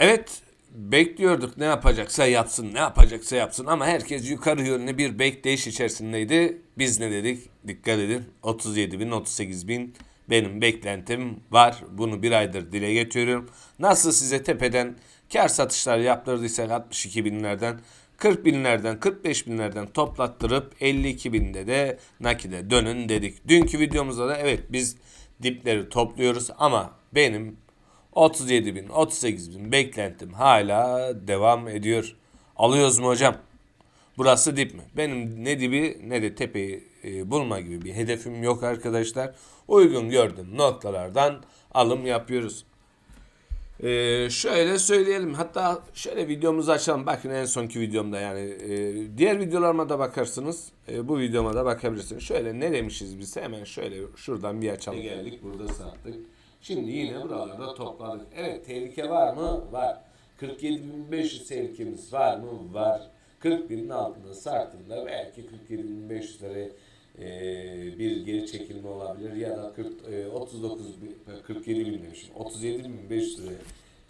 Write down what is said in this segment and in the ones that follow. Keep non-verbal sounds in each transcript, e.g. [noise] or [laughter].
Evet bekliyorduk ne yapacaksa yapsın ne yapacaksa yapsın ama herkes yukarı yönlü bir bekleyiş içerisindeydi. Biz ne dedik? Dikkat edin 37 bin 38 bin benim beklentim var. Bunu bir aydır dile getiriyorum. Nasıl size tepeden kar satışlar yaptırdıysak 62 binlerden 40 binlerden 45 binlerden toplattırıp 52 binde de nakide dönün dedik. Dünkü videomuzda da evet biz dipleri topluyoruz ama benim 37 bin 38 bin beklentim hala devam ediyor. Alıyoruz mu hocam? Burası dip mi? Benim ne dibi ne de tepeyi e, bulma gibi bir hedefim yok arkadaşlar. Uygun gördüğüm noktalardan alım yapıyoruz. Ee, şöyle söyleyelim. Hatta şöyle videomuzu açalım. Bakın en sonki videomda yani e, diğer videolarıma da bakarsınız. E, bu videoma da bakabilirsiniz. Şöyle ne demişiz biz? Hemen şöyle şuradan bir açalım. Geldik burada sattık. Şimdi yine buralarda topladık. Evet tehlike var mı? Var. 47.500 tehlikemiz var mı? Var. 40 binin altında sarktığında belki 47.500 lira e, bir geri çekilme olabilir ya da 40, e, 39 bin- 47 bin demişim 37.500 lira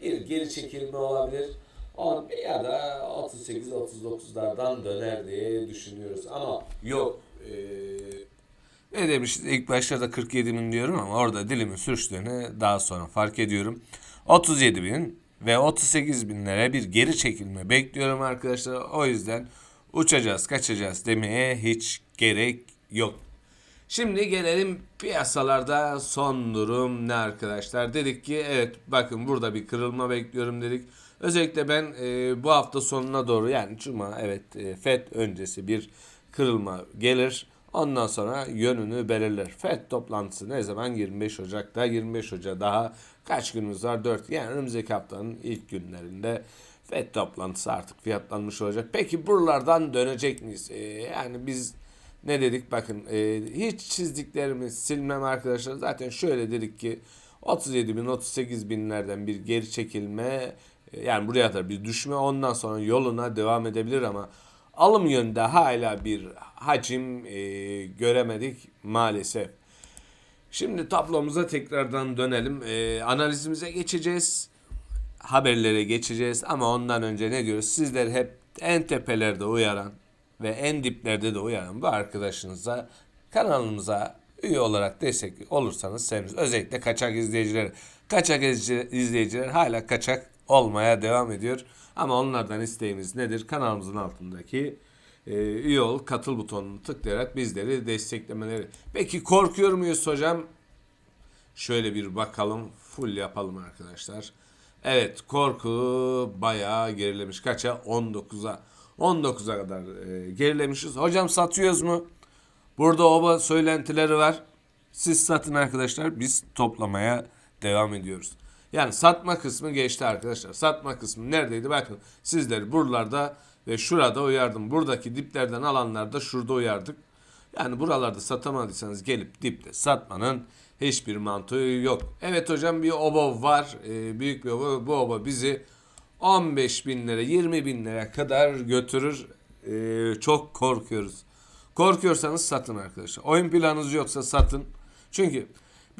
bir geri çekilme olabilir. On, ya da 38 39'lardan döner diye düşünüyoruz ama yok e, ne demişiz ilk başlarda 47 bin diyorum ama orada dilimin sürçtüğünü daha sonra fark ediyorum. 37 bin ve 38 binlere bir geri çekilme bekliyorum arkadaşlar. O yüzden uçacağız kaçacağız demeye hiç gerek yok. Şimdi gelelim piyasalarda son durum ne arkadaşlar? Dedik ki evet bakın burada bir kırılma bekliyorum dedik. Özellikle ben e, bu hafta sonuna doğru yani cuma evet e, FED öncesi bir kırılma gelir. Ondan sonra yönünü belirler. FED toplantısı ne zaman? 25 Ocak'ta. 25 Ocak daha kaç günümüz var? 4. Yani önümüzdeki haftanın ilk günlerinde FED toplantısı artık fiyatlanmış olacak. Peki buralardan dönecek miyiz? E, yani biz ne dedik? Bakın e, hiç çizdiklerimi silmem arkadaşlar. Zaten şöyle dedik ki 37 bin 38 binlerden bir geri çekilme e, yani buraya kadar bir düşme ondan sonra yoluna devam edebilir ama alım yönünde hala bir hacim e, göremedik maalesef. Şimdi tablomuza tekrardan dönelim. E, analizimize geçeceğiz. Haberlere geçeceğiz ama ondan önce ne diyoruz? Sizler hep en tepelerde uyaran ve en diplerde de uyaran bu arkadaşınıza kanalımıza üye olarak destek olursanız seviniriz. Özellikle kaçak izleyiciler. Kaçak izleyiciler hala kaçak olmaya devam ediyor. Ama onlardan isteğimiz nedir? Kanalımızın altındaki e, üye ol, katıl butonunu tıklayarak bizleri desteklemeleri. Peki korkuyor muyuz hocam? Şöyle bir bakalım. Full yapalım arkadaşlar. Evet korku bayağı gerilemiş. Kaça? 19'a. 19'a kadar e, gerilemişiz. Hocam satıyoruz mu? Burada oba söylentileri var. Siz satın arkadaşlar. Biz toplamaya devam ediyoruz. Yani satma kısmı geçti arkadaşlar. Satma kısmı neredeydi? Bakın sizleri buralarda ve şurada uyardım. Buradaki diplerden alanlarda şurada uyardık. Yani buralarda satamadıysanız gelip dipte satmanın hiçbir mantığı yok. Evet hocam bir oba var. Ee, büyük bir oba. Bu oba bizi 15 bin lira 20 bin lira kadar götürür. Ee, çok korkuyoruz. Korkuyorsanız satın arkadaşlar. Oyun planınız yoksa satın. Çünkü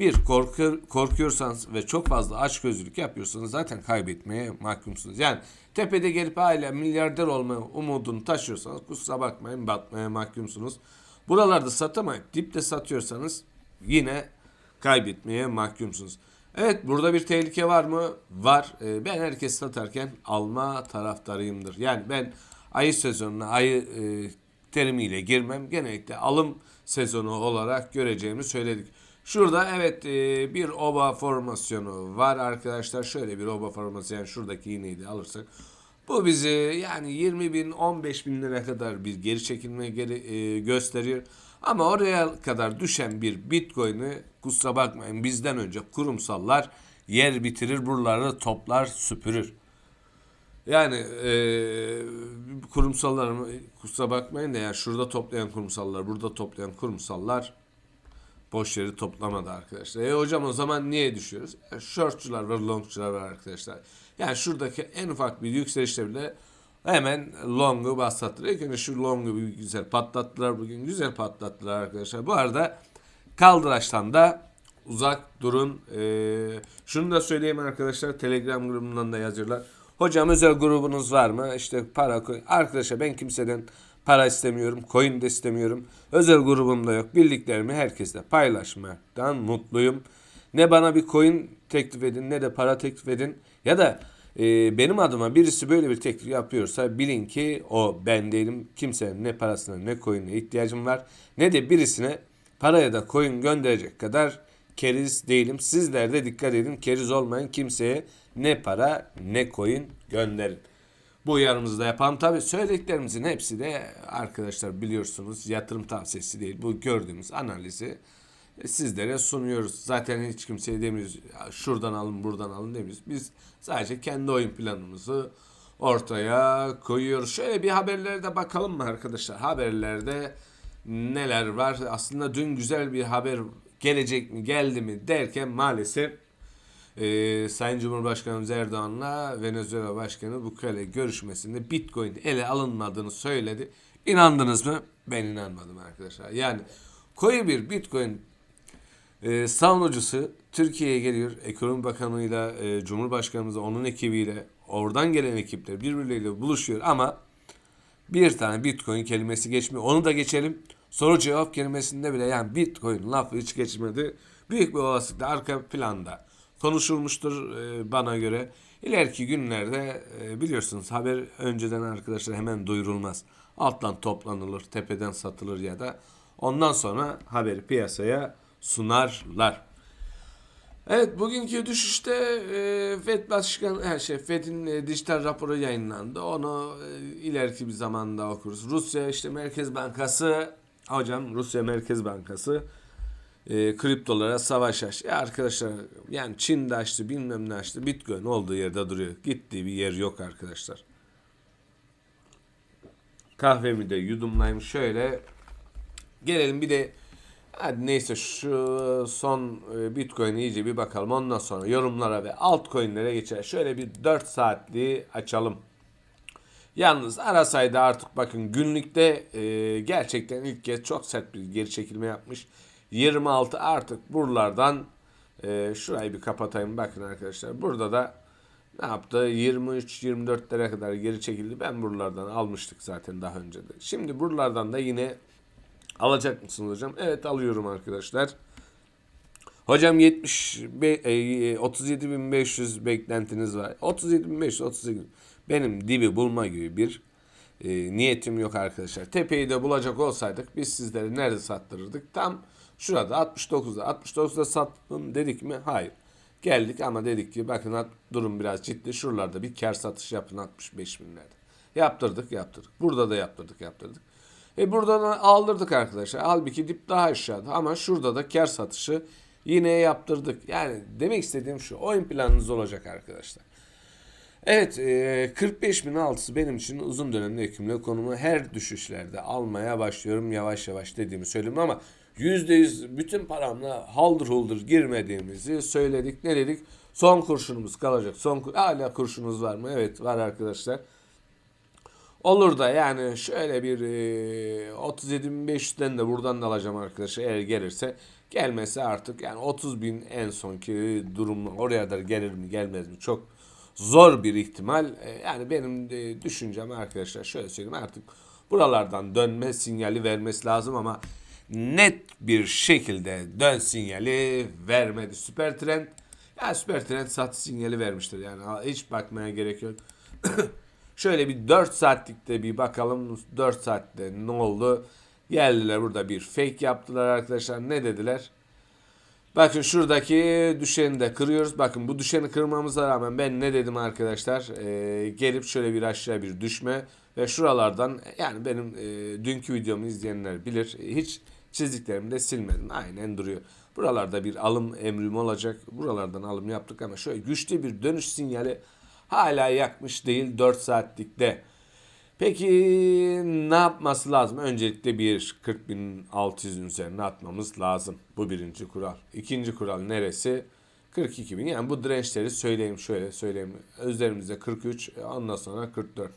bir korku, korkuyorsanız ve çok fazla açgözlülük yapıyorsanız zaten kaybetmeye mahkumsunuz. Yani tepede gelip hala milyarder olma umudunu taşıyorsanız kusura bakmayın batmaya mahkumsunuz. Buralarda satamayıp dipte satıyorsanız yine kaybetmeye mahkumsunuz. Evet burada bir tehlike var mı? Var. Ee, ben herkes satarken alma taraftarıyımdır. Yani ben ayı sezonuna ayı e, terimiyle girmem. Genellikle alım sezonu olarak göreceğimi söyledik. Şurada evet e, bir oba formasyonu var arkadaşlar. Şöyle bir oba formasyonu yani şuradaki iğneyi de alırsak. Bu bizi yani 20 bin 15 bin lira kadar bir geri çekilme geri, e, gösteriyor. Ama oraya kadar düşen bir bitcoin'i kusura bakmayın bizden önce kurumsallar yer bitirir buraları toplar süpürür. Yani eee kurumsallar kusura bakmayın da yani şurada toplayan kurumsallar, burada toplayan kurumsallar boş yeri toplamadı arkadaşlar. E hocam o zaman niye düşüyoruz? Yani shortçular var, longçular var arkadaşlar. Yani şuradaki en ufak bir yükselişte bile hemen long'u. İlk önce şu long'u bir güzel patlattılar bugün. Güzel patlattılar arkadaşlar. Bu arada kaldıraçtan da uzak durun. Ee, şunu da söyleyeyim arkadaşlar. Telegram grubundan da yazıyorlar. Hocam özel grubunuz var mı? İşte para koy. Arkadaşlar ben kimseden para istemiyorum. Coin de istemiyorum. Özel grubum da yok. Bildiklerimi herkesle paylaşmaktan mutluyum. Ne bana bir coin teklif edin ne de para teklif edin. Ya da e, benim adıma birisi böyle bir teklif yapıyorsa bilin ki o ben değilim. Kimsenin ne parasına ne coin'e ihtiyacım var. Ne de birisine para ya da coin gönderecek kadar keriz değilim. Sizler de dikkat edin. Keriz olmayın kimseye ne para ne coin gönderin. Bu uyarımızı da yapalım. Tabi söylediklerimizin hepsi de arkadaşlar biliyorsunuz yatırım tavsiyesi değil. Bu gördüğümüz analizi sizlere sunuyoruz. Zaten hiç kimseye demiyoruz "Ya şuradan alın buradan alın demiyoruz. Biz sadece kendi oyun planımızı ortaya koyuyoruz. Şöyle bir haberlere de bakalım mı arkadaşlar? Haberlerde neler var? Aslında dün güzel bir haber gelecek mi geldi mi derken maalesef ee, Sayın Cumhurbaşkanımız Erdoğan'la Venezuela Başkanı Bukele görüşmesinde Bitcoin ele alınmadığını söyledi. İnandınız mı? Ben inanmadım arkadaşlar. Yani koyu bir Bitcoin e, savunucusu Türkiye'ye geliyor. Ekonomi Bakanı'yla, e, Cumhurbaşkanımızla, onun ekibiyle, oradan gelen ekipler birbirleriyle buluşuyor ama bir tane Bitcoin kelimesi geçmiyor. Onu da geçelim. Soru cevap kelimesinde bile yani Bitcoin lafı hiç geçmedi. Büyük bir olasılıkla arka planda konuşulmuştur e, bana göre. İleriki günlerde e, biliyorsunuz haber önceden arkadaşlar hemen duyurulmaz. Alttan toplanılır, tepeden satılır ya da ondan sonra haberi piyasaya sunarlar. Evet bugünkü düşüşte e, FED Başkanı her şey FED'in dijital raporu yayınlandı. Onu ileriki bir zamanda okuruz. Rusya işte Merkez Bankası hocam Rusya Merkez Bankası e, kriptolara savaş açtı. Ya arkadaşlar yani Çin de açtı bilmem ne açtı. Bitcoin olduğu yerde duruyor. Gittiği bir yer yok arkadaşlar. Kahvemi de yudumlayayım şöyle. Gelelim bir de hadi neyse şu son e, Bitcoin'i iyice bir bakalım. Ondan sonra yorumlara ve altcoin'lere geçer. Şöyle bir 4 saatliği açalım. Yalnız Arasay'da artık bakın günlükte e, gerçekten ilk kez çok sert bir geri çekilme yapmış. 26 artık buralardan e, şurayı bir kapatayım bakın arkadaşlar. Burada da ne yaptı? 23-24'lere kadar geri çekildi. Ben buralardan almıştık zaten daha önce de. Şimdi buralardan da yine alacak mısınız hocam? Evet alıyorum arkadaşlar. Hocam 70 be- e, 37.500 beklentiniz var. 37.500 38 benim dibi bulma gibi bir e, niyetim yok arkadaşlar. Tepeyi de bulacak olsaydık biz sizlere nerede sattırırdık? Tam şurada 69'da. 69'da sattım dedik mi? Hayır. Geldik ama dedik ki bakın durum biraz ciddi. Şuralarda bir kar satış yapın 65 binlerde. Yaptırdık yaptırdık. Burada da yaptırdık yaptırdık. E buradan aldırdık arkadaşlar. Halbuki dip daha aşağıda ama şurada da kar satışı yine yaptırdık. Yani demek istediğim şu oyun planınız olacak arkadaşlar. Evet e, 45 bin altısı benim için uzun dönemde hükümlü konumu her düşüşlerde almaya başlıyorum yavaş yavaş dediğimi söyledim ama %100 bütün paramla haldır huldur girmediğimizi söyledik. Ne dedik? Son kurşunumuz kalacak. Son kur- hala kurşunuz var mı? Evet var arkadaşlar. Olur da yani şöyle bir e, 37.500'den de buradan da alacağım arkadaşlar eğer gelirse. Gelmese artık yani 30 bin en sonki durum oraya da gelir mi gelmez mi çok zor bir ihtimal. E, yani benim de düşüncem arkadaşlar şöyle söyleyeyim artık buralardan dönme sinyali vermesi lazım ama net bir şekilde dön sinyali vermedi. Süper trend ya süper trend sat sinyali vermiştir yani hiç bakmaya gerek yok. [coughs] Şöyle bir 4 saatlikte bir bakalım 4 saatte ne oldu? Geldiler burada bir fake yaptılar arkadaşlar. Ne dediler? Bakın şuradaki düşeni de kırıyoruz. Bakın bu düşeni kırmamıza rağmen ben ne dedim arkadaşlar? Ee, gelip şöyle bir aşağı bir düşme ve şuralardan yani benim e, dünkü videomu izleyenler bilir. Hiç çizdiklerimi de silmedim. Aynen duruyor. Buralarda bir alım emrim olacak. Buralardan alım yaptık ama şöyle güçlü bir dönüş sinyali hala yakmış değil 4 saatlikte. Peki ne yapması lazım? Öncelikle bir 40.600'ün üzerine atmamız lazım. Bu birinci kural. İkinci kural neresi? 42.000. Yani bu dirençleri söyleyeyim şöyle söyleyeyim. Üzerimizde 43 ondan sonra 44.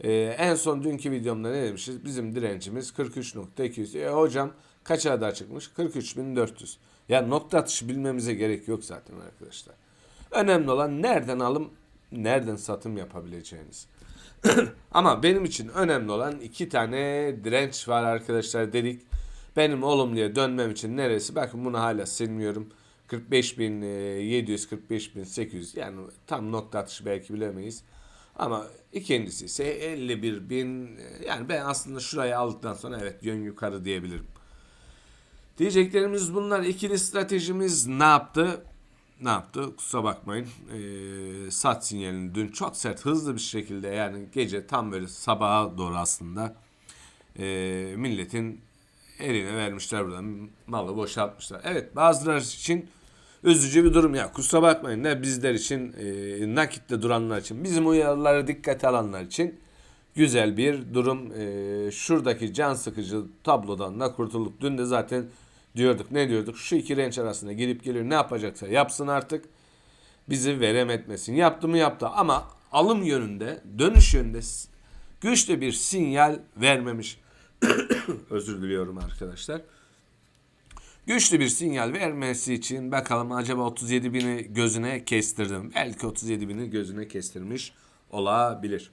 Ee, en son dünkü videomda ne demişiz? Bizim direncimiz 43.200. E, hocam kaça kadar çıkmış? 43.400. Ya nokta atışı bilmemize gerek yok zaten arkadaşlar. Önemli olan nereden alım nereden satım yapabileceğiniz. [clears throat] Ama benim için önemli olan iki tane direnç var arkadaşlar dedik. Benim olumluya dönmem için neresi? Bakın bunu hala silmiyorum. 45.700, 45.800 yani tam nokta atışı belki bilemeyiz. Ama ikincisi ise 51.000 yani ben aslında şurayı aldıktan sonra evet yön yukarı diyebilirim. Diyeceklerimiz bunlar. İkili stratejimiz ne yaptı? Ne yaptı? Kusura bakmayın. Ee, sat sinyalini dün çok sert hızlı bir şekilde yani gece tam böyle sabaha doğru aslında e, milletin eline vermişler buradan malı boşaltmışlar. Evet bazıları için üzücü bir durum ya kusura bakmayın ne bizler için e, nakitte duranlar için bizim uyarıları dikkate alanlar için güzel bir durum. E, şuradaki can sıkıcı tablodan da kurtulduk. Dün de zaten diyorduk ne diyorduk şu iki renç arasında girip geliyor ne yapacaksa yapsın artık bizi verem etmesin. Yaptı mı yaptı ama alım yönünde dönüş yönünde güçlü bir sinyal vermemiş. [coughs] Özür diliyorum arkadaşlar. Güçlü bir sinyal vermesi için bakalım acaba 37 bini gözüne kestirdim. Belki 37 bini gözüne kestirmiş olabilir.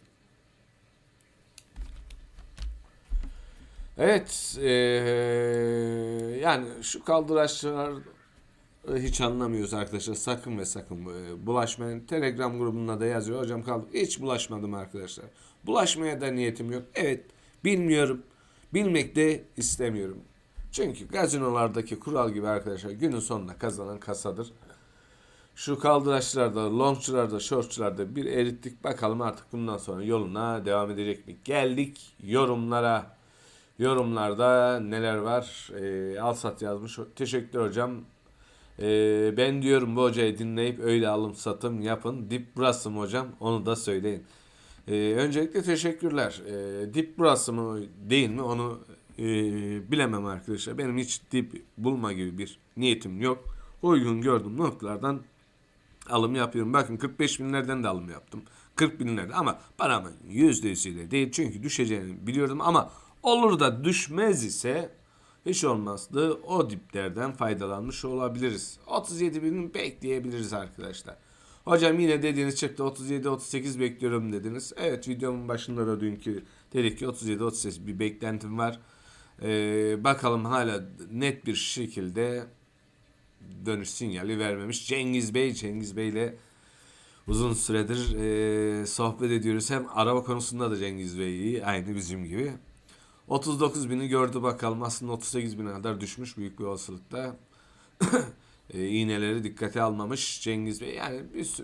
Evet, eee, yani şu kaldıraçlar e, hiç anlamıyoruz arkadaşlar. Sakın ve sakın e, bulaşmayın. Telegram grubunda da yazıyor. Hocam kaldı. Hiç bulaşmadım arkadaşlar. Bulaşmaya da niyetim yok. Evet, bilmiyorum. Bilmek de istemiyorum. Çünkü gazinolardaki kural gibi arkadaşlar günün sonunda kazanan kasadır. Şu kaldıraçlarda, longçularda, shortçularda bir erittik. Bakalım artık bundan sonra yoluna devam edecek mi? Geldik yorumlara. Yorumlarda neler var? Ee, Alsat yazmış. Teşekkür hocam. Ee, ben diyorum bu hocayı dinleyip öyle alım satım yapın. Dip burası mı hocam? Onu da söyleyin. Ee, öncelikle teşekkürler. Ee, dip burası mı değil mi onu e, bilemem arkadaşlar. Benim hiç dip bulma gibi bir niyetim yok. Uygun gördüğüm noktalardan alım yapıyorum. Bakın 45 binlerden de alım yaptım. 40 binlerde ama paramın yüzdesiyle değil. Çünkü düşeceğini biliyordum ama olur da düşmez ise hiç olmazdı o diplerden faydalanmış olabiliriz. 37 bin bekleyebiliriz arkadaşlar. Hocam yine dediğiniz çıktı 37-38 bekliyorum dediniz. Evet videomun başında da dünkü dedik ki 37-38 bir beklentim var. Ee, bakalım hala net bir şekilde dönüş sinyali vermemiş. Cengiz Bey, Cengiz Bey ile uzun süredir e, sohbet ediyoruz. Hem araba konusunda da Cengiz Bey iyi, aynı bizim gibi. 39 bini gördü bakalım. Aslında 38 bine kadar düşmüş büyük bir olasılıkla. [coughs] e, iğneleri dikkate almamış Cengiz Bey. Yani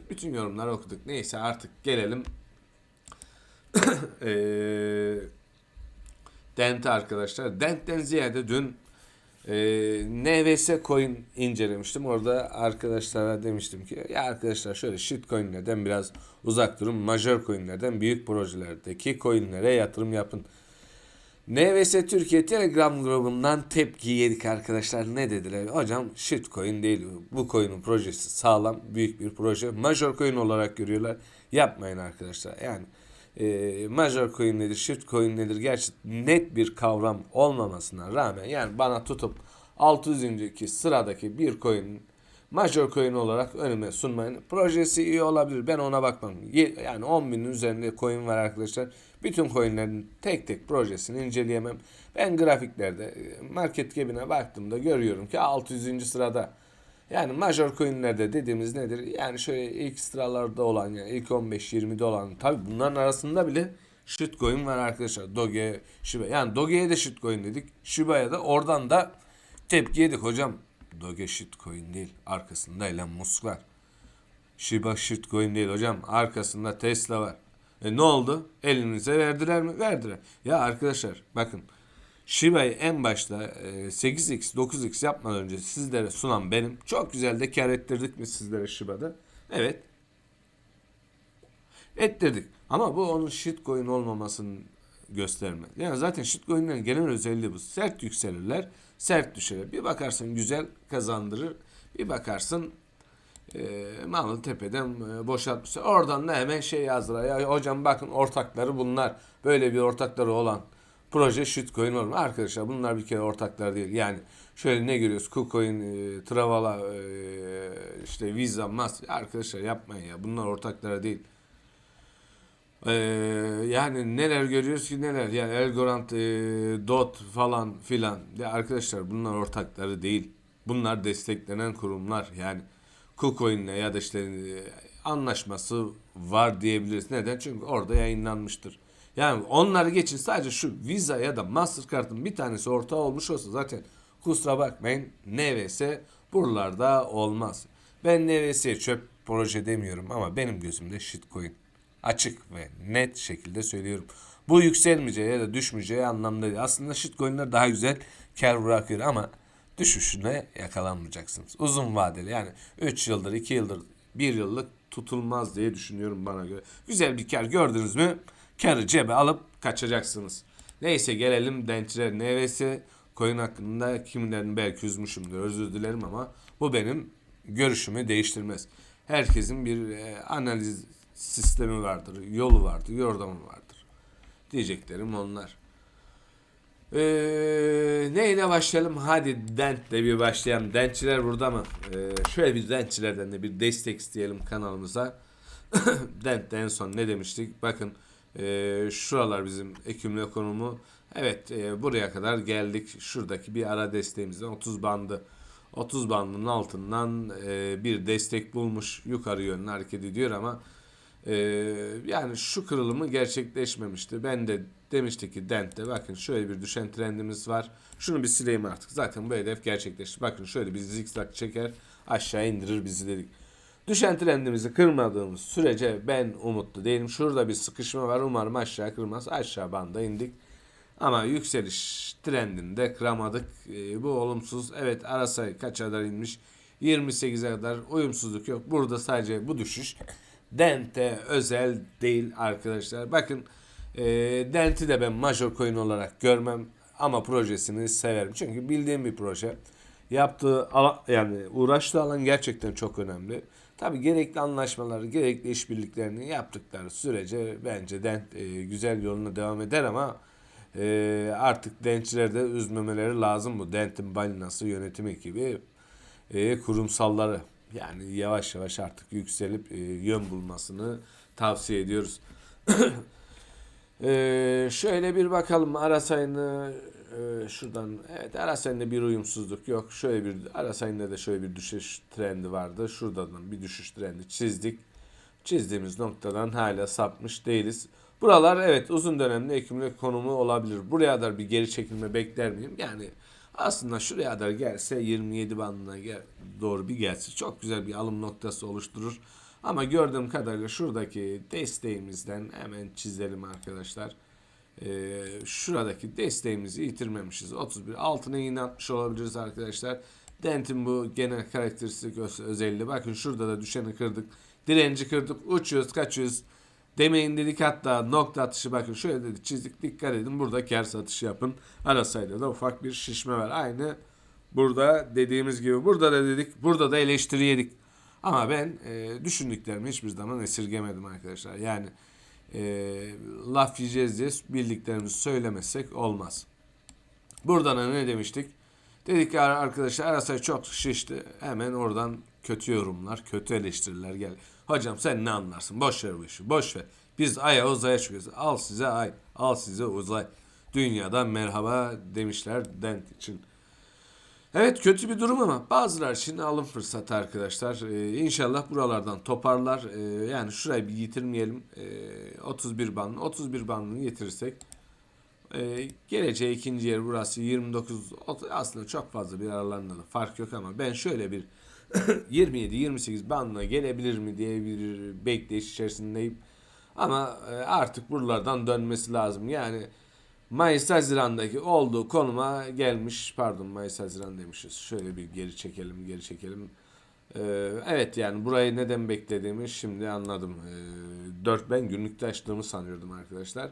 bütün yorumları okuduk. Neyse artık gelelim. [coughs] e, Dent'e arkadaşlar. Dent'ten ziyade dün e, NVS coin incelemiştim. Orada arkadaşlara demiştim ki ya arkadaşlar şöyle shit coinlerden biraz uzak durun. Major coinlerden büyük projelerdeki coinlere yatırım yapın. NVS Türkiye Telegram grubundan tepki yedik arkadaşlar. Ne dediler? Hocam shitcoin değil. Bu coin'in projesi sağlam, büyük bir proje. Major coin olarak görüyorlar. Yapmayın arkadaşlar. Yani e, major coin nedir, shitcoin nedir? Gerçi net bir kavram olmamasına rağmen yani bana tutup 600. sıradaki bir coin major coin olarak önüme sunmayın. Projesi iyi olabilir. Ben ona bakmam. Yani 10 binin üzerinde coin var arkadaşlar. Bütün coinlerin tek tek projesini inceleyemem. Ben grafiklerde e, market cap'ine baktığımda görüyorum ki 600. sırada. Yani major coinlerde dediğimiz nedir? Yani şöyle ilk sıralarda olan yani ilk 15-20'de olan tabi bunların arasında bile shitcoin var arkadaşlar. Doge, Shiba. Yani Doge'ye de shitcoin dedik. Shiba'ya da oradan da tepki yedik hocam. Doge shitcoin değil. Arkasında Elon Musk var. Shiba shitcoin değil hocam. Arkasında Tesla var. E ne oldu? Elinize verdiler mi? Verdiler. Ya arkadaşlar bakın. Shiba'yı en başta e, 8x 9x yapmadan önce sizlere sunan benim. Çok güzel de kar ettirdik mi sizlere Shiba'da? Evet. Ettirdik. Ama bu onun shitcoin olmamasının göstermez. Yani zaten shitcoin'lerin genel özelliği bu. Sert yükselirler, sert düşerler. Bir bakarsın güzel kazandırır. Bir bakarsın e, malı tepeden e, boşaltmışlar. Oradan da hemen şey yazdılar. Ya hocam bakın ortakları bunlar. Böyle bir ortakları olan proje shitcoin olur mu? Arkadaşlar bunlar bir kere ortaklar değil. Yani şöyle ne görüyoruz? KuCoin, e, Travala, e, işte Visa, Master. Arkadaşlar yapmayın ya. Bunlar ortakları değil. Ee, yani neler görüyoruz ki neler yani Elgorand, e, DOT falan filan ya arkadaşlar bunlar ortakları değil. Bunlar desteklenen kurumlar yani KuCoin'le ya da işte e, anlaşması var diyebiliriz. Neden? Çünkü orada yayınlanmıştır. Yani onları geçin sadece şu Visa ya da Mastercard'ın bir tanesi ortağı olmuş olsa zaten kusura bakmayın NVS buralarda olmaz. Ben NVS'ye çöp proje demiyorum ama benim gözümde shitcoin. Açık ve net şekilde söylüyorum. Bu yükselmeyeceği ya da düşmeyeceği anlamda değil. Aslında shitcoin'ler daha güzel kar bırakıyor ama düşüşüne yakalanmayacaksınız. Uzun vadeli yani 3 yıldır, 2 yıldır, 1 yıllık tutulmaz diye düşünüyorum bana göre. Güzel bir kar gördünüz mü karı cebe alıp kaçacaksınız. Neyse gelelim Dençler NVS coin hakkında kimilerini belki üzmüşümdür özür dilerim ama bu benim görüşümü değiştirmez. Herkesin bir e, analiz sistemi vardır, yolu vardır, yordamı vardır. Diyeceklerim onlar. Ee, neyle başlayalım? Hadi Dent'le bir başlayalım. Dentçiler burada mı? Ee, şöyle bir Dentçilerden de bir destek isteyelim kanalımıza. [coughs] Dent'te en son ne demiştik? Bakın e, şuralar bizim ekümle konumu. Evet e, buraya kadar geldik. Şuradaki bir ara desteğimizden 30 bandı. 30 bandının altından e, bir destek bulmuş yukarı yönlü hareket ediyor ama e, yani şu kırılımı gerçekleşmemişti. Ben de demiştik ki Dent'te bakın şöyle bir düşen trendimiz var. Şunu bir sileyim artık. Zaten bu hedef gerçekleşti. Bakın şöyle bir zikzak çeker aşağı indirir bizi dedik. Düşen trendimizi kırmadığımız sürece ben umutlu değilim. Şurada bir sıkışma var. Umarım aşağı kırmaz. Aşağı banda indik. Ama yükseliş trendinde kıramadık. E, bu olumsuz. Evet arasay kaç kadar inmiş? 28'e kadar uyumsuzluk yok. Burada sadece bu düşüş Dent'e özel değil arkadaşlar. Bakın e, Dent'i de ben major coin olarak görmem ama projesini severim. Çünkü bildiğim bir proje. Yaptığı ala- yani uğraştığı alan gerçekten çok önemli. Tabi gerekli anlaşmaları, gerekli işbirliklerini yaptıkları sürece bence Dent e, güzel yoluna devam eder ama e, artık Dentçileri de üzmemeleri lazım bu. Dent'in balinası yönetim ekibi e, kurumsalları yani yavaş yavaş artık yükselip yön bulmasını tavsiye ediyoruz. [clears throat] şöyle bir bakalım ara sayını e, şuradan evet ara sayında bir uyumsuzluk yok. Şöyle bir ara sayında da şöyle bir düşüş trendi vardı. Şuradan bir düşüş trendi çizdik. Çizdiğimiz noktadan hala sapmış değiliz. Buralar evet uzun dönemli ekimli konumu olabilir. Buraya kadar bir geri çekilme bekler miyim? Yani aslında şuraya kadar gelse 27 bandına gel, doğru bir gelse çok güzel bir alım noktası oluşturur. Ama gördüğüm kadarıyla şuradaki desteğimizden hemen çizelim arkadaşlar. Ee, şuradaki desteğimizi yitirmemişiz. 31 altına yine atmış olabiliriz arkadaşlar. Dent'in bu genel karakteristik öz- özelliği. Bakın şurada da düşeni kırdık. Direnci kırdık. Uçuyoruz kaçıyoruz. Demeyin dedik hatta nokta atışı bakın şöyle dedik çizdik dikkat edin burada kar satışı yapın. Ara sayıda da ufak bir şişme var. Aynı burada dediğimiz gibi burada da dedik burada da eleştiri yedik. Ama ben e, düşündüklerimi hiçbir zaman esirgemedim arkadaşlar. Yani e, laf yiyeceğiz diye bildiklerimizi söylemezsek olmaz. Buradan da ne demiştik? Dedik ki arkadaşlar arasay çok şişti. Hemen oradan kötü yorumlar, kötü eleştiriler gel. Hocam sen ne anlarsın? Boş ver bu işi. Boş ver. Biz aya uzaya çıkıyoruz. Al size ay. Al size uzay. Dünyada merhaba demişler Dent için. Evet kötü bir durum ama bazılar için alım fırsatı arkadaşlar. Ee, inşallah buralardan toparlar. Ee, yani şurayı bir yitirmeyelim. Ee, 31 bandını. 31 bandını yitirirsek ee, geleceği ikinci yer burası 29 ot- aslında çok fazla bir aralarında da fark yok ama ben şöyle bir [clears throat] 27-28 bandına gelebilir mi diye bir bekleyiş içerisindeyim. Ama e, artık buralardan dönmesi lazım. Yani Mayıs Haziran'daki olduğu konuma gelmiş. Pardon Mayıs Haziran demişiz. Şöyle bir geri çekelim geri çekelim. Ee, evet yani burayı neden beklediğimi şimdi anladım. Ee, 4 ben günlükte açtığımı sanıyordum arkadaşlar.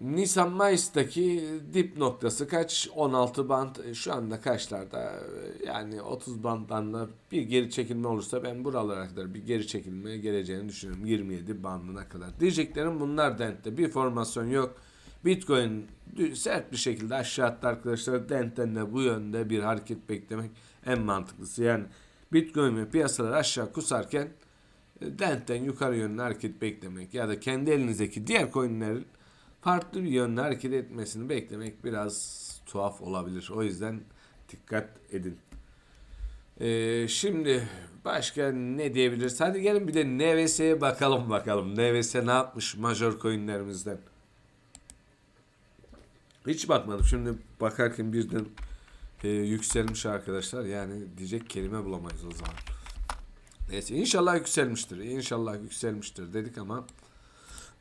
Nisan Mayıs'taki dip noktası kaç? 16 band. E, Şu anda kaçlarda? E, Yani 30 banddan da bir geri çekilme olursa ben buralara kadar bir geri çekilmeye geleceğini düşünüyorum. 27 bandına kadar. Diyeceklerim bunlar Dent'te. Bir formasyon yok. Bitcoin sert bir şekilde aşağı attı arkadaşlar. Dent'ten de bu yönde bir hareket beklemek en mantıklısı. Yani Bitcoin ve piyasalar aşağı kusarken e, dentten yukarı yönlü hareket beklemek ya da kendi elinizdeki diğer coinlerin farklı bir yönde hareket etmesini beklemek biraz tuhaf olabilir. O yüzden dikkat edin. Ee, şimdi başka ne diyebiliriz? Hadi gelin bir de NVS'ye bakalım bakalım. NVS ne yapmış major coinlerimizden? Hiç bakmadım. Şimdi bakarken birden e, yükselmiş arkadaşlar. Yani diyecek kelime bulamayız o zaman. Neyse inşallah yükselmiştir. İnşallah yükselmiştir dedik ama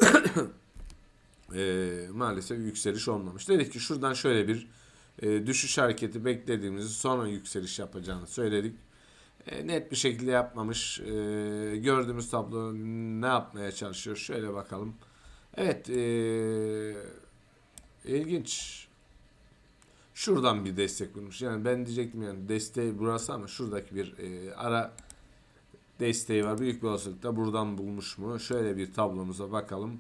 [coughs] e, maalesef yükseliş olmamış. Dedik ki şuradan şöyle bir e, düşüş hareketi beklediğimizi sonra yükseliş yapacağını söyledik. E, net bir şekilde yapmamış. E, gördüğümüz tablo ne yapmaya çalışıyor? Şöyle bakalım. Evet. E, ilginç. Şuradan bir destek bulmuş. Yani ben diyecektim yani desteği burası ama şuradaki bir e, ara desteği var. Büyük bir olasılıkla buradan bulmuş mu? Şöyle bir tablomuza bakalım.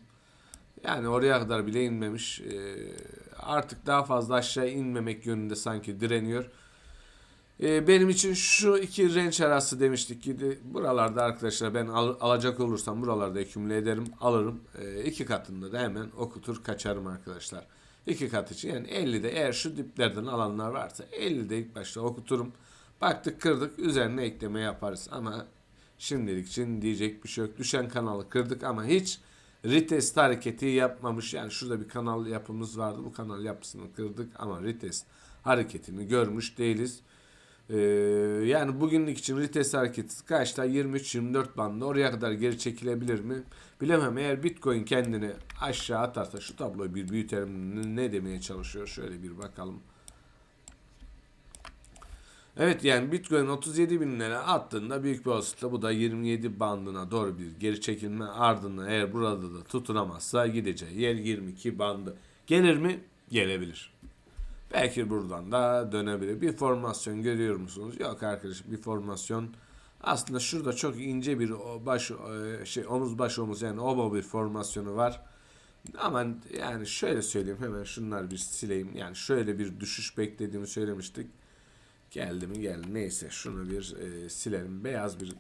Yani oraya kadar bile inmemiş. E, artık daha fazla aşağı inmemek yönünde sanki direniyor. E, benim için şu iki range arası demiştik ki de, buralarda arkadaşlar ben al- alacak olursam buralarda ekümle ederim alırım. E, iki katında da hemen okutur kaçarım arkadaşlar. İki kat için yani 50'de eğer şu diplerden alanlar varsa 50'de ilk başta okuturum. Baktık kırdık üzerine ekleme yaparız ama şimdilik için diyecek bir şey yok. Düşen kanalı kırdık ama hiç retest hareketi yapmamış. Yani şurada bir kanal yapımız vardı. Bu kanal yapısını kırdık ama retest hareketini görmüş değiliz. Ee, yani bugünlük için retest hareketi kaçta? 23-24 bandı. Oraya kadar geri çekilebilir mi? Bilemem. Eğer Bitcoin kendini aşağı atarsa şu tabloyu bir büyütelim. Ne demeye çalışıyor? Şöyle bir bakalım. Evet yani Bitcoin 37 bin lira attığında büyük bir olasılıkla bu da 27 bandına doğru bir geri çekilme ardından eğer burada da tutunamazsa gideceği yer 22 bandı. Gelir mi? Gelebilir. Belki buradan da dönebilir. Bir formasyon görüyor musunuz? Yok arkadaşım bir formasyon. Aslında şurada çok ince bir baş e, şey omuz baş omuz yani obo bir formasyonu var. Ama yani şöyle söyleyeyim hemen şunlar bir sileyim. Yani şöyle bir düşüş beklediğimi söylemiştik. Geldi mi geldi. Neyse şunu bir e, silelim. Beyaz bir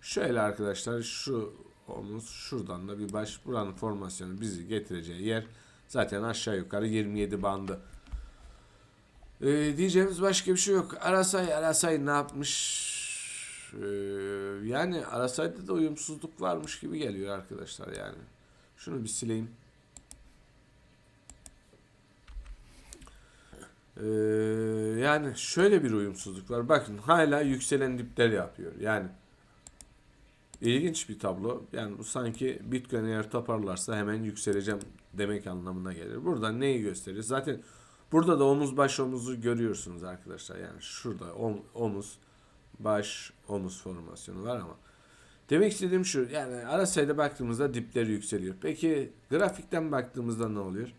şöyle arkadaşlar şu omuz şuradan da bir baş buranın formasyonu bizi getireceği yer zaten aşağı yukarı 27 bandı. Ee, diyeceğimiz başka bir şey yok. Arasay Arasay ne yapmış? Ee, yani Arasay'da da uyumsuzluk varmış gibi geliyor arkadaşlar yani. Şunu bir sileyim. Ee, yani şöyle bir uyumsuzluk var. Bakın hala yükselen dipler yapıyor. Yani ilginç bir tablo. Yani bu sanki Bitcoin eğer toparlarsa hemen yükseleceğim demek anlamına gelir. Burada neyi gösterir? Zaten burada da omuz baş omuzu görüyorsunuz arkadaşlar. Yani şurada om- omuz baş omuz formasyonu var ama demek istediğim şu yani ara sayıda baktığımızda dipler yükseliyor. Peki grafikten baktığımızda ne oluyor?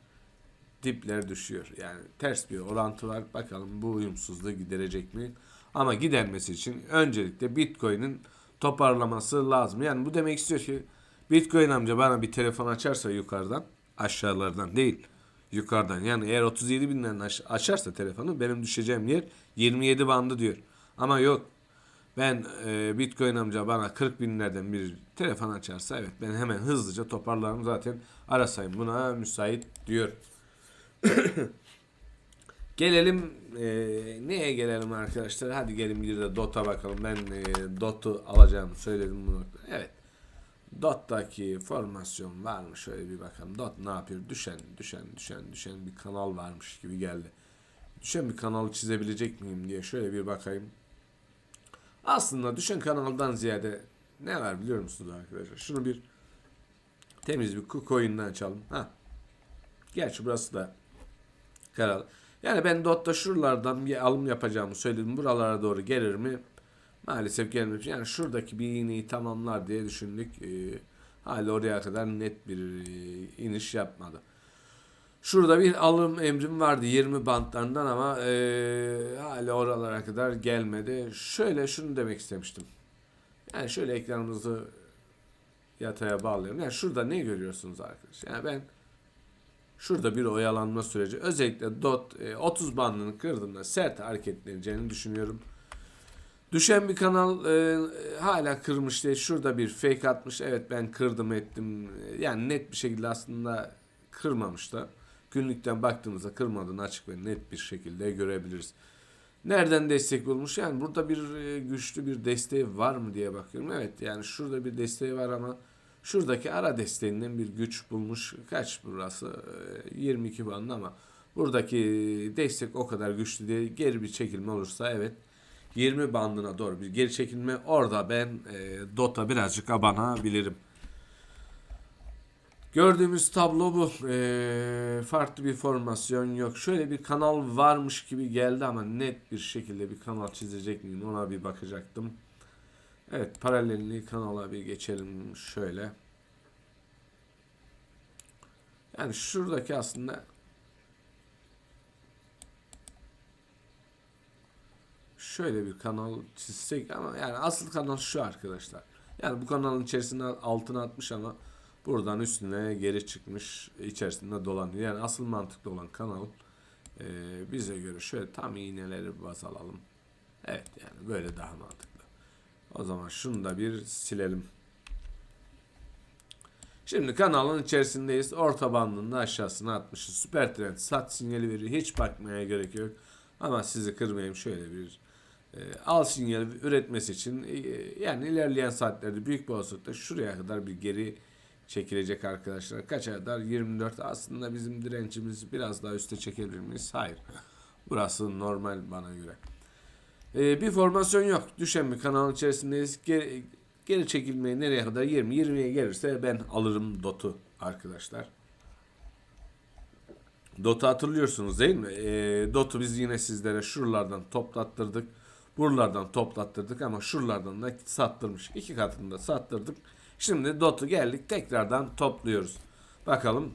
dipler düşüyor. Yani ters bir orantı var. Bakalım bu uyumsuzluğu giderecek mi? Ama gidermesi için öncelikle Bitcoin'in toparlaması lazım. Yani bu demek istiyor ki Bitcoin amca bana bir telefon açarsa yukarıdan aşağılardan değil yukarıdan. Yani eğer 37 binden aş- açarsa telefonu benim düşeceğim yer 27 bandı diyor. Ama yok ben e, Bitcoin amca bana 40 binlerden bir telefon açarsa evet ben hemen hızlıca toparlarım zaten arasayım buna müsait diyor. [coughs] Gelelim e, neye gelelim arkadaşlar? Hadi gelin bir de DOT'a bakalım. Ben e, DOT'u alacağımı söyledim bunu. Evet. DOT'taki formasyon var mı? Şöyle bir bakalım. DOT ne yapıyor? Düşen, düşen, düşen, düşen bir kanal varmış gibi geldi. Düşen bir kanalı çizebilecek miyim diye şöyle bir bakayım. Aslında düşen kanaldan ziyade ne var biliyor musunuz arkadaşlar? Şunu bir temiz bir KuCoin'den açalım. Ha. Gerçi burası da Karal. Yani ben Dot'ta şuralardan bir alım yapacağımı söyledim. Buralara doğru gelir mi? Maalesef gelmemiş. Yani şuradaki bir iğneyi tamamlar diye düşündük. Ee, hala oraya kadar net bir e, iniş yapmadı. Şurada bir alım emrim vardı 20 bantlarından ama e, hala oralara kadar gelmedi. Şöyle şunu demek istemiştim. Yani şöyle ekranımızı yataya bağlayalım. Yani şurada ne görüyorsunuz arkadaşlar? Yani ben Şurada bir oyalanma süreci. Özellikle DOT e, 30 bandını kırdığında sert hareketleneceğini düşünüyorum. Düşen bir kanal e, hala kırmış değil. Şurada bir fake atmış. Evet ben kırdım ettim. Yani net bir şekilde aslında kırmamış da. Günlükten baktığımızda kırmadığını açık ve net bir şekilde görebiliriz. Nereden destek bulmuş? Yani burada bir e, güçlü bir desteği var mı diye bakıyorum. Evet yani şurada bir desteği var ama şuradaki ara desteğinden bir güç bulmuş. Kaç burası? E, 22 bandı ama buradaki destek o kadar güçlü değil. Geri bir çekilme olursa evet 20 bandına doğru bir geri çekilme orada ben e, Dota birazcık abanabilirim. Gördüğümüz tablo bu. E, farklı bir formasyon yok. Şöyle bir kanal varmış gibi geldi ama net bir şekilde bir kanal çizecek miyim ona bir bakacaktım. Evet paralelli kanala bir geçelim şöyle. Yani şuradaki aslında şöyle bir kanal çizsek ama yani asıl kanal şu arkadaşlar. Yani bu kanalın içerisine altına atmış ama buradan üstüne geri çıkmış içerisinde dolanıyor. Yani asıl mantıklı olan kanal e, bize göre şöyle tam iğneleri baz alalım. Evet yani böyle daha mantıklı. O zaman şunu da bir silelim. Şimdi kanalın içerisindeyiz. Orta bandının aşağısına atmışız. Süper trend sat sinyali veriyor. Hiç bakmaya gerek yok. Ama sizi kırmayayım şöyle bir al sinyali üretmesi için e, yani ilerleyen saatlerde büyük bir olasılıkla şuraya kadar bir geri çekilecek arkadaşlar. Kaça kadar? 24. Aslında bizim direncimiz biraz daha üste çekebilir miyiz? Hayır. Burası normal bana göre. E, bir formasyon yok. Düşen bir kanalın içerisindeyiz. Geri, geri çekilmeye nereye kadar? 20. 20'ye gelirse ben alırım dotu arkadaşlar. Dot'u hatırlıyorsunuz değil mi? E, Dot'u biz yine sizlere şuralardan toplattırdık. Buralardan toplattırdık ama şuralardan da sattırmış. İki katında sattırdık. Şimdi Dot'u geldik tekrardan topluyoruz. Bakalım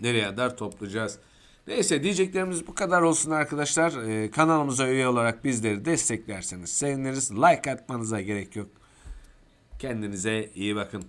nereye kadar toplayacağız. Neyse diyeceklerimiz bu kadar olsun arkadaşlar. Ee, kanalımıza üye olarak bizleri desteklerseniz seviniriz. Like atmanıza gerek yok. Kendinize iyi bakın.